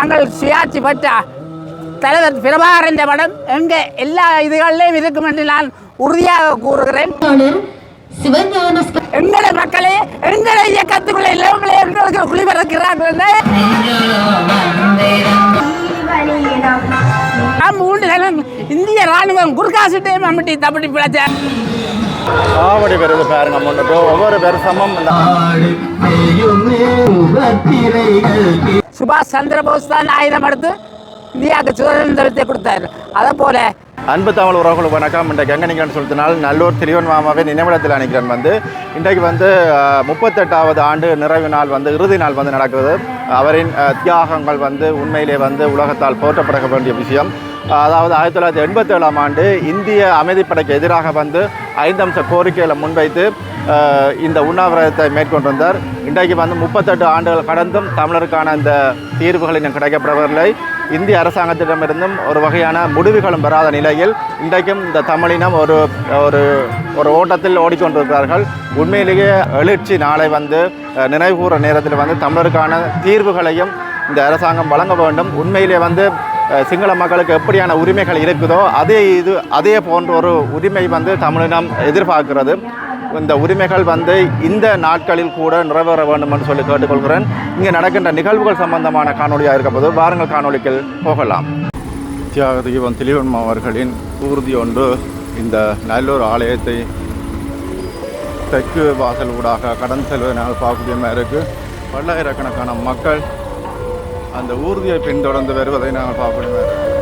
நாங்கள் சுயாட்சி பெற்றா தலைவர் பிரபாகரன் படம் எங்க எல்லா இதுகளிலையும் இருக்கும் என்று நான் உறுதியாக கூறுகிறேன். எங்களை மக்களே எங்களை இயக்கத்துக்குள்ள இளவங்களை எங்களுக்கு குளிபறக்கிறார்கள் நாம் மூன்று தினம் இந்திய ராணுவம் குர்காசிட்டையும் அம்மட்டி தப்படி பிழைச்சார் ஆவடி வருது பாருங்க முன்னுக்கு ஒவ்வொரு இந்த சுபாஷ் சந்திரபோஸ் தான் ஆயுதம் எடுத்து இந்தியாவுக்கு சுதந்திரத்தை கொடுத்தாரு. அதை போல அன்பு தமிழ் உறவுகளுக்கு வணக்கம். இன்றைக்கு எங்கே நிற்கிறேன்னு நல்லூர் திரிவன் மாமாவின் நினைவிடத்தில் நினைக்கிறேன் வந்து இன்றைக்கு வந்து முப்பத்தெட்டாவது ஆண்டு நிறைவு நாள் வந்து இறுதி நாள் வந்து நடக்குது அவரின் தியாகங்கள் வந்து உண்மையிலே வந்து உலகத்தால் போற்றப்பட வேண்டிய விஷயம். அதாவது ஆயிரத்தி தொள்ளாயிரத்தி எண்பத்தேழாம் ஆண்டு இந்திய அமைதிப்படைக்கு எதிராக வந்து ஐந்தம்ச கோரிக்கைகளை முன்வைத்து இந்த உண்ணாவிரதத்தை மேற்கொண்டு வந்தார் இன்றைக்கு வந்து முப்பத்தெட்டு ஆண்டுகள் கடந்தும் தமிழருக்கான இந்த தீர்வுகள் இன்னும் கிடைக்கப்படவில்லை. இந்திய அரசாங்கத்திடமிருந்தும் ஒரு வகையான முடிவுகளும் பெறாத நிலையில் இன்றைக்கும் இந்த தமிழினம் ஒரு ஒரு ஒரு ஓட்டத்தில் ஓடிக்கொண்டிருக்கிறார்கள். உண்மையிலேயே எழுச்சி நாளை வந்து நினைவுகூற நினைவுகூர நேரத்தில் வந்து தமிழருக்கான தீர்வுகளையும் இந்த அரசாங்கம் வழங்க வேண்டும். உண்மையிலே வந்து சிங்கள மக்களுக்கு எப்படியான உரிமைகள் இருக்குதோ அதே இது அதே போன்ற ஒரு உரிமை வந்து தமிழினம் எதிர்பார்க்கிறது. இந்த உரிமைகள் வந்து இந்த நாட்களில் கூட நிறைவேற வேண்டும் என்று சொல்லி கேட்டுக்கொள்கிறேன். இங்கே நடக்கின்ற நிகழ்வுகள் சம்பந்தமான காணொலியாக இருக்கப்போது வாருங்கள் காணொலிகள் போகலாம். தியாக தீபம் திலீவன்மா அவர்களின் ஊர்தி ஒன்று இந்த நல்லூர் ஆலயத்தை தெற்கு வாசல் ஊடாக கடந்து செல்வதை நாங்கள் பார்க்கக்கூடிய இருக்குது பல்லாயிரக்கணக்கான மக்கள் அந்த ஊர்தியை பின்தொடர்ந்து வருவதை நாங்கள் பார்க்கக்கூடிய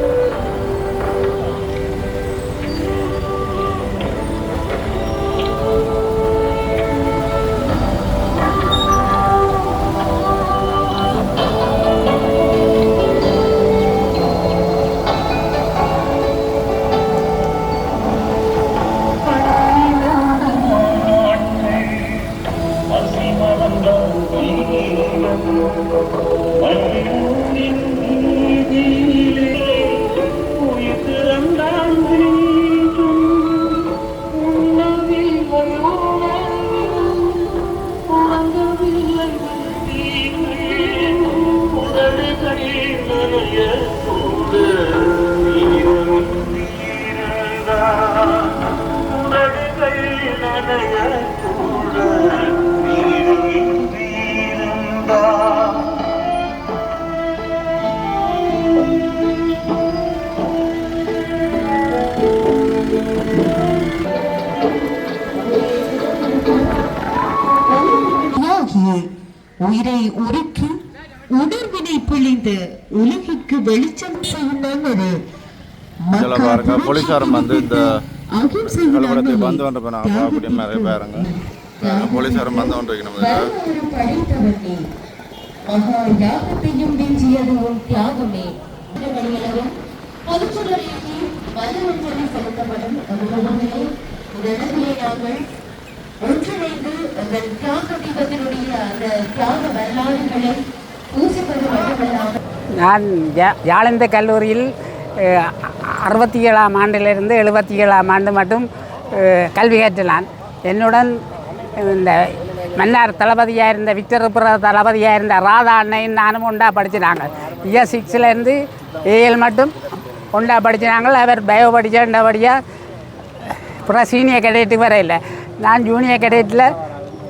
உயிரை உருக்கி உணர்வினை பிழிந்து உலகிற்கு வெளிச்சம் செய்யும் இதில் பாருங்க போலீஸாரும் வந்து இந்த அகிம்சை கலவரத்தை வந்து கொண்டு நாங்கள் பார்க்கக்கூடிய மாதிரி பாருங்க. போலீஸாரும் வந்து கொண்டு வைக்கணும் படைத்தவனே மகா யாகத்தையும் வீழ்ச்சியது உன் தியாகமே. மதுரஞ்சலி செலுத்தப்படும் உடனடியே நாங்கள் ஒன்றிணைந்து எங்கள் தியாக தீபத்தினுடைய அந்த தியாக வரலாறுகளை பூசிப்பது மட்டுமல்லாமல் நான் யா- யாழந்த கல்லூரியில் அறுபத்தி ஏழாம் ஆண்டிலிருந்து எழுபத்தி ஏழாம் ஆண்டு மட்டும் கல்வி கற்றினான் என்னுடன் இந்த மன்னார் தளபதியாக இருந்த விக்டர்புர தளபதியாக இருந்த ராதா அண்ணையும் நானும் ஒன்றா படிச்சினாங்க இயர் சிக்ஸ்லேருந்து ஏஎல் மட்டும் ஒன்றா படிச்சினாங்க அவர் பயோ படித்தபடியாக அப்புறம் சீனியர் கேடேட்டுக்கு வர நான் ஜூனியர் கேடேட்டில்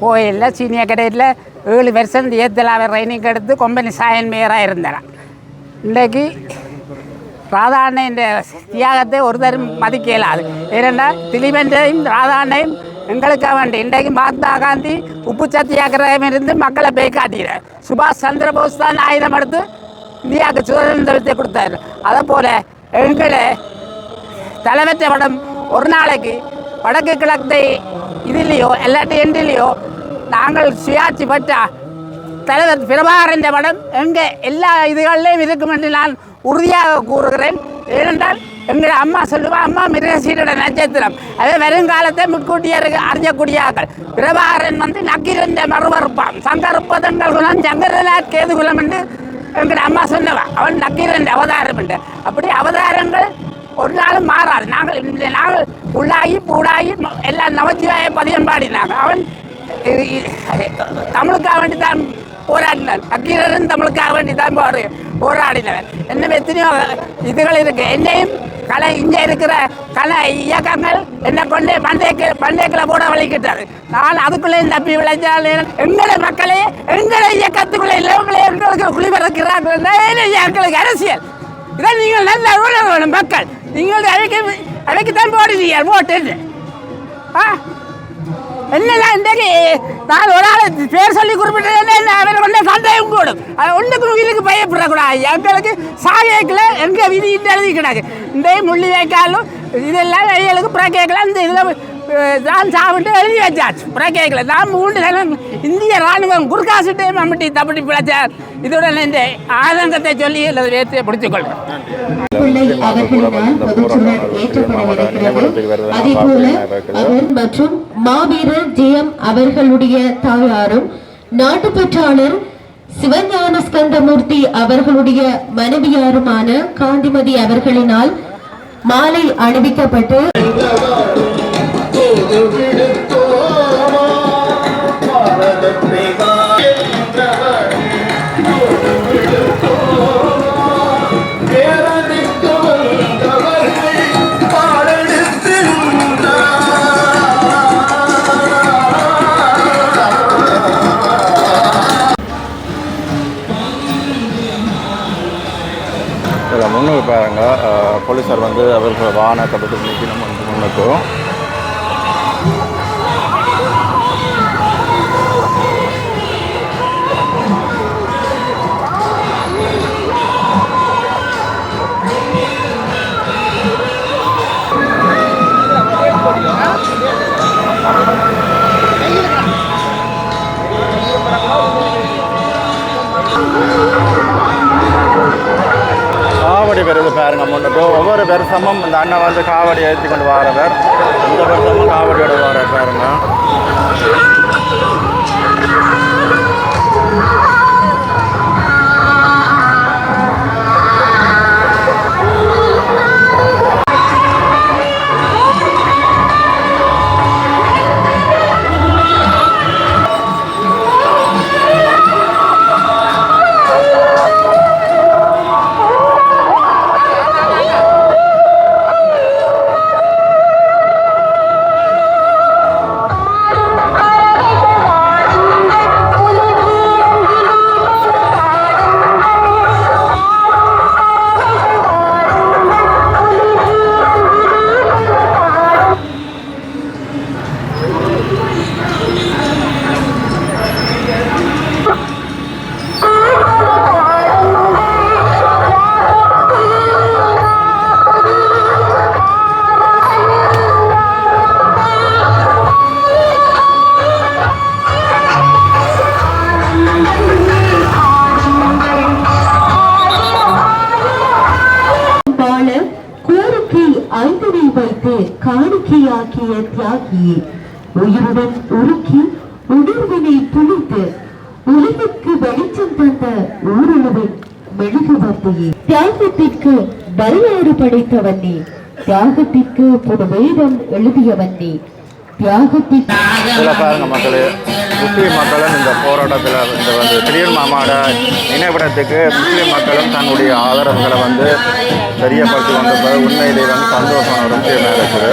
போயில்ல சீனியர் கேடேட்டில் ஏழு வருஷம் ஏத்தலாவை ட்ரைனிங் எடுத்து கொம்பனி சாயன் மேயராக இருந்தேன். இன்றைக்கு ராதாண்ணன் தியாகத்தை ஒரு தரம் மதிக்க இயலாது ஏனென்றா திலீபன்றையும் ராதாண்ணையும் எங்களுக்காக வேண்டி இன்றைக்கு மகாத்மா காந்தி உப்பு சத்தியாகிரகம் இருந்து மக்களை போய் காட்டினார் சுபாஷ் சந்திரபோஸ் தான் ஆயுதம் எடுத்து இந்தியாவுக்கு சுதந்திரத்தை கொடுத்தாரு. அதே போல் எங்களை தலைவற்ற படம் ஒரு நாளைக்கு வடக்கு கிழக்கு இதுலேயோ இல்லாட்டி எண்டிலேயோ நாங்கள் சுயாட்சி பெற்ற தலைவர் பிரபாகரன் படம் எங்கே எல்லா இதுகளிலையும் இருக்கும் என்று நான் உறுதியாக கூறுகிறேன். ஏனென்றால் எங்கள் அம்மா சொல்லுவா அம்மா மிருகசீரோட நட்சத்திரம். அதே வருங்காலத்தை முன்கூட்டியே அறியக்கூடியார்கள். பிரபாகரன் வந்து நக்கீரன் மறுவறுப்பான் சங்கருப்பதங்கள் குலம் சங்கரநாத் கேது குலம் என்று எங்கள் அம்மா சொன்னவா. அவன் நக்கீரன் அவதாரம் என்று. அப்படி அவதாரங்கள் ஒரு நாளும் மாறாது. நாங்கள் இந்த நாங்கள் உள்ளாகி பூடாகி எல்லாம் நவச்சிவாய பதியம் பாடினாங்க அவன் தமிழுக்காக வேண்டி தான் போராடினான். அக்கீரரும் தமிழுக்காக வேண்டி தான் போரு போராடினவர் என்ன எத்தனையோ இதுகள் இருக்கு. என்னையும் கலை இங்கே இருக்கிற கலை இயக்கங்கள் என்னை கொண்டு பந்தயக்கு பண்டைக்கில் போட வலிக்கிட்டாரு நான் அதுக்குள்ளே தப்பி விளைஞ்சால் எங்களை மக்களே எங்களை இயக்கத்துக்குள்ளே இளவங்களே எங்களுக்கு குளிபெறக்கிறார்கள் எங்களுக்கு அரசியல்? இதை நீங்கள் நல்ல உணர வேணும் மக்கள். நீங்கள் அழைக்க அழைக்கத்தான் போடுவீங்க ஓட்டு ஆ? என்னெல்லாம் இன்றைக்கு நான் ஒரு ஆள் பேர் சொல்லி குறிப்பிட்டேன் அவரை கொண்ட சந்தேகம் கூடும். அது ஒன்றுக்கு உயிருக்கு பயப்படக்கூடாது. எங்களுக்கு சாகைக்கில் எங்கள் விதி எழுதி கிடாது இந்த முள்ளி வைக்காலும் இதெல்லாம் எங்களுக்கு புற கேட்கலாம் இந்த இதில் தான் சாப்பிட்டு எழுதி வச்சாச்சு. புற கேட்கல. நான் மூன்று தினம் இந்திய ராணுவம் குறுக்காசிட்டு மம்பட்டி தப்பட்டி பிழைச்சார். இதோட இந்த ஆதங்கத்தை சொல்லி அல்லது வேற்றையை பிடித்துக்கொள்கிறேன் பிள்ளை அவர்களினால் பொதுச்சுடர் ஏற்றப்படவிருக்கிறது. அதே போல அவர் மற்றும் மாவீரர் ஜெயம் அவர்களுடைய தாயாரும் நாட்டுப்பற்றாளர் சிவஞான ஸ்கந்தமூர்த்தி அவர்களுடைய மனைவியாருமான காந்திமதி அவர்களினால் மாலை அணிவிக்கப்பட்டு இதில் முன்னுக்கு பாருங்க போலீஸார் வந்து அவர்கள் வாகன பற்றி நிற்கணும் வந்து முன்னுக்கும் காவடி வருது பாருங்க முன்னுக்கு ஒவ்வொரு வருஷமும் இந்த அண்ணன் வந்து காவடி ஏற்றி கொண்டு வாரவர். இந்த வருஷமும் காவடியோட வர பாருங்க. காணிக்கையாக்கிய தியாகியே உயிருடன் உருக்கி உணர்வினை துணித்து உலகிற்கு வெளிச்சம் தந்த ஊருளவின் மெழுகு வார்த்தையே. தியாகத்திற்கு வரலாறு படைத்தவன் நீ. தியாகத்திற்கு புது வேதம் எழுதியவன் நீ. இதில் பாருங்க மக்களே முஸ்லீம் மக்களும் இந்த போராட்டத்தில் இந்த வந்து திடீர் மாமாட நினைவிடத்துக்கு முஸ்லீம் மக்களும் தன்னுடைய ஆதரவுகளை வந்து தெரியப்படுத்தி வந்தப்போ உண்மையிலே வந்து சந்தோஷம் ரொம்ப இருக்குது.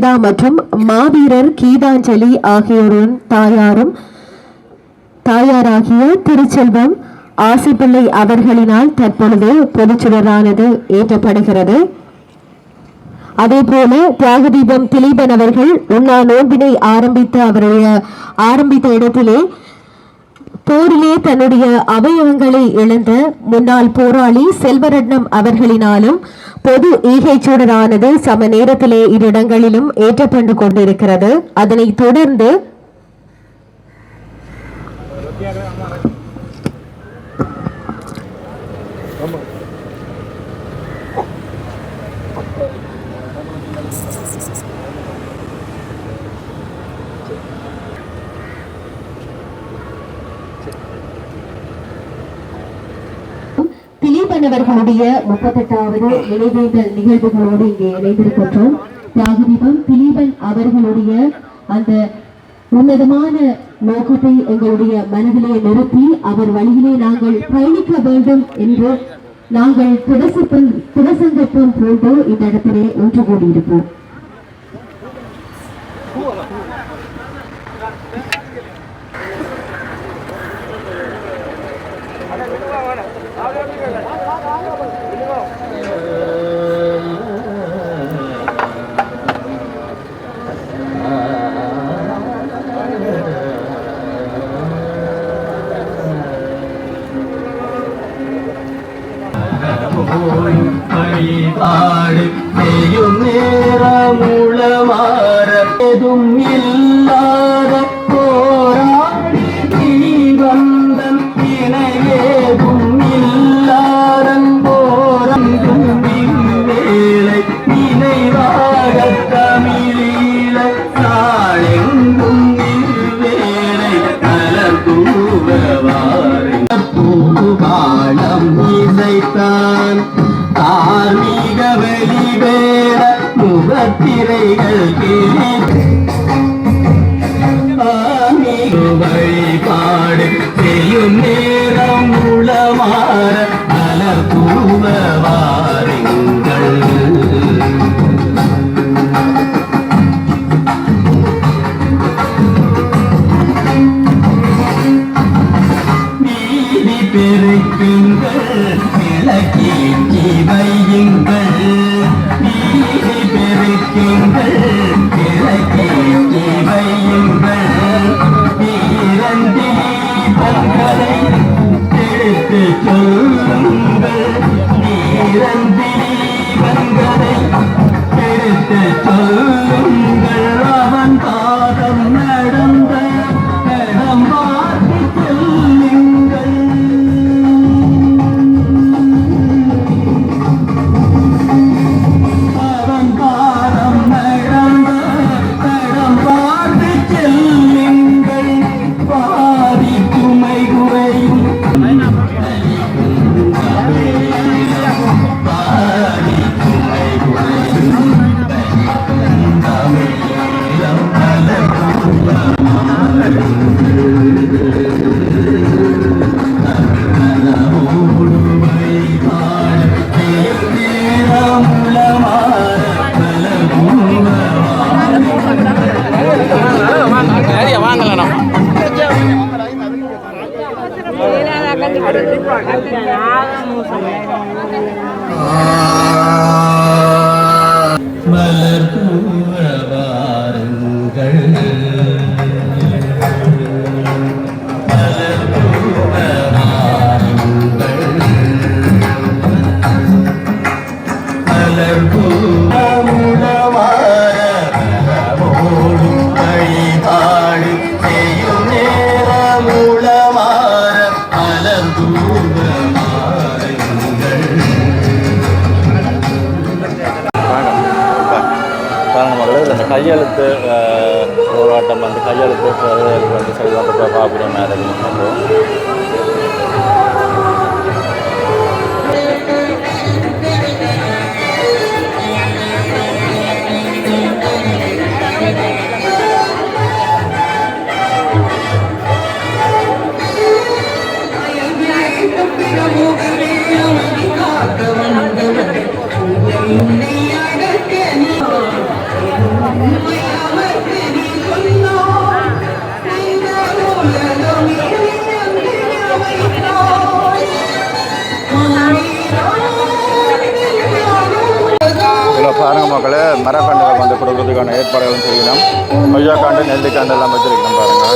கீதா மற்றும் மாவீரர் கீதாஞ்சலி ஆகியோரின் தாயாரும் தாயாராகிய திருச்செல்வம் ஆசிப்பிள்ளை அவர்களினால் தற்பொழுது பொதுச்சுடரானது ஏற்றப்படுகிறது. அதே போல தியாகதீபம் திலீபன் அவர்கள் உண்ணா நோன்பினை ஆரம்பித்த அவருடைய ஆரம்பித்த இடத்திலே போரிலே தன்னுடைய அவயவங்களை இழந்த முன்னாள் போராளி செல்வரட்னம் அவர்களினாலும் பொது ஈகைச்சூடரானது சம நேரத்திலே இரு இடங்களிலும் ஏற்றப்பட்டு கொண்டிருக்கிறது. அதனைத் தொடர்ந்து திலீபன் அவர்களுடைய முப்பத்தெட்டாவது நினைவேந்தல் நிகழ்வுகளோடு இங்கே இணைந்திருக்கின்றோம். தியாகதீபம் திலீபன் அவர்களுடைய அந்த உன்னதமான நோக்கத்தை எங்களுடைய மனதிலே நிறுத்தி அவர் வழியிலே நாங்கள் பயணிக்க வேண்டும் என்று நாங்கள் துடசப்பம் துடசங்கப்பம் போன்று இந்த இடத்திலே ஒன்று கூடியிருப்போம். இசைத்தான் தார்மீக வெளிவேட முகத்திரைகள் கிழித்து ஆன்மீக வழிபாடு செய்யும் நேரம் உளமாற மலர் பெருக்குங்கள் விளக்கேற்றி வையுங்கள் நீதி பெருக்குங்கள் விளக்கேற்றி வையுங்கள் வீரந்தி பங்களை எடுத்து சொல்லுங்கள். வீரந்தி பங்களை எடுத்து சொல்லுங்கள். அவன் பாதம் நடந்த Yeah. பாருங்க மகளே இந்த கையெழுத்து போராட்டம் வந்து கையெழுத்து பிரதேசம் வந்து செய்யப்பட்ட பார்க்குறோம் மேலே you. பாருங்க மக்களே மரக்கண்டுகள் வந்து கொடுக்கறதுக்கான ஏற்பாடுகளும் செய்யணும். கொய்யாக்காண்டு நெல்லிக்காண்டு எல்லாம் வச்சிருக்கணும் பாருங்க.